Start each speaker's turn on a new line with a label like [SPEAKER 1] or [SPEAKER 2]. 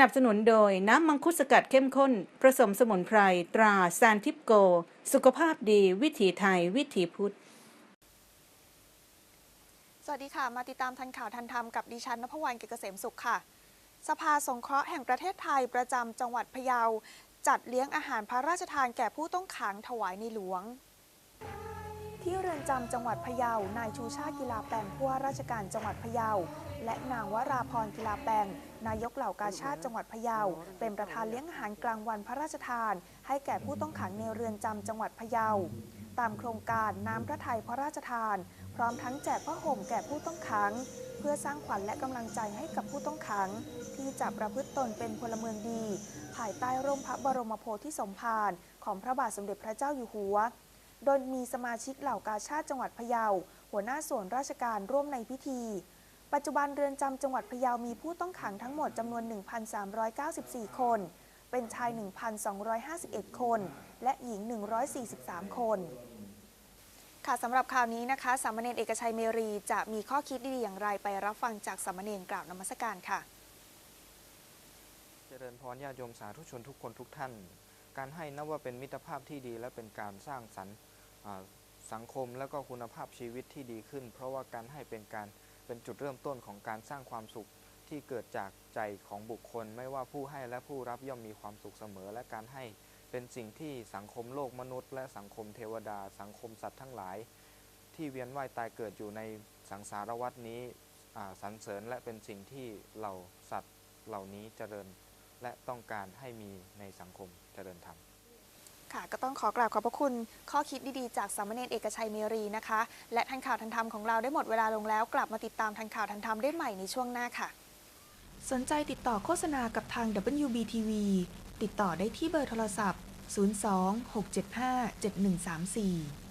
[SPEAKER 1] นับสนุนโดยน้ำมังคุดสกัดเข้มข้น ผสมสมุนไพร ตราซานทิปโก สุขภาพดี วิถีไทย วิถีพุทธ
[SPEAKER 2] สวัสดีค่ะ มาติดตามทันข่าวทันธรรมกับดิฉันนภวรรณเกษเกษมสุขค่ะ สภาสงเคราะห์แห่งประเทศไทยประจำจังหวัดพะเยา จัดเลี้ยงอาหารพระราชทานแก่ผู้ต้องขังถวายในหลวง ที่เรือนจำจังหวัดพะเยา นายชูชาติกีฬาแปลงผู้ว่าราชการจังหวัดพะเยา และนางวราพรกีฬาแปลงนายกเหล่ากาชาติจังหวัดพะเยา เป็นประธานเลี้ยงอาหารกลางวันพระราชทาน ให้แก่ผู้ต้องขังในเรือนจำจังหวัดพะเยา ตามโครงการน้ำพระทัยพระราชทาน พร้อมทั้งแจกผ้าห่มแก่ผู้ต้องขัง เพื่อสร้างขวัญและกำลังใจให้กับผู้ต้องขัง ที่จะประพฤติตนเป็นพลเมืองดี ภายใต้ร่มพระบรมโพธิสมภารของพระบาทสมเด็จพระเจ้าอยู่หัว โดยมีสมาชิกเหล่ากาชาติจังหวัดพะเยา หัวหน้าส่วนราชการร่วมในพิธี ปัจจุบันเรือนจำจังหวัดพะเยามีผู้ต้องขังทั้งหมดจำนวน 1,394 คน เป็นชาย 1,251 คน และหญิง 143 คนค่ะสำหรับข่าวนี้นะคะสามเณรเอกชัยเมรีจะมีข้อคิดดีๆอย่างไรไปรับฟังจากสามเณรกล่าวนมัสการค่ะ
[SPEAKER 3] เจริญพรญาติโยมสาธุชนทุกคนทุกท่าน การให้นับว่าเป็นมิตรภาพที่ดีและเป็นการสร้างสรรค์ สังคมและก็คุณภาพชีวิตที่ดีขึ้น เพราะว่าการให้เป็นการเป็นจุดเริ่มต้นของการสร้างความสุขที่เกิดจากใจของบุคคล ไม่ว่าผู้ให้และผู้รับย่อมมีความสุขเสมอ และการให้เป็นสิ่งที่สังคมโลกมนุษย์ และสังคมเทวดา สังคมสัตว์ทั้งหลาย ที่เวียนว่ายตายเกิดอยู่ในสังสารวัฏนี้สรรเสริญและเป็นสิ่งที่เหล่าสัตว์เหล่านี้เจริญ และต้องการให้มีในสังคมเจริญธรรม
[SPEAKER 2] ค่ะ ก็ต้องขอกราบขอบพระคุณข้อคิดดีๆ จากสามเณรเอกชัยเมรีนะคะ และทันข่าวทันธรรมของเราได้หมดเวลาลงแล้ว กลับมาติดตามทันข่าวทันธรรมได้ใหม่ในช่วงหน้าค่ะ สนใจติดต่อโฆษณากับทาง WBTV ติดต่อได้ที่เบอร์โทรศัพท์ 02 675 7134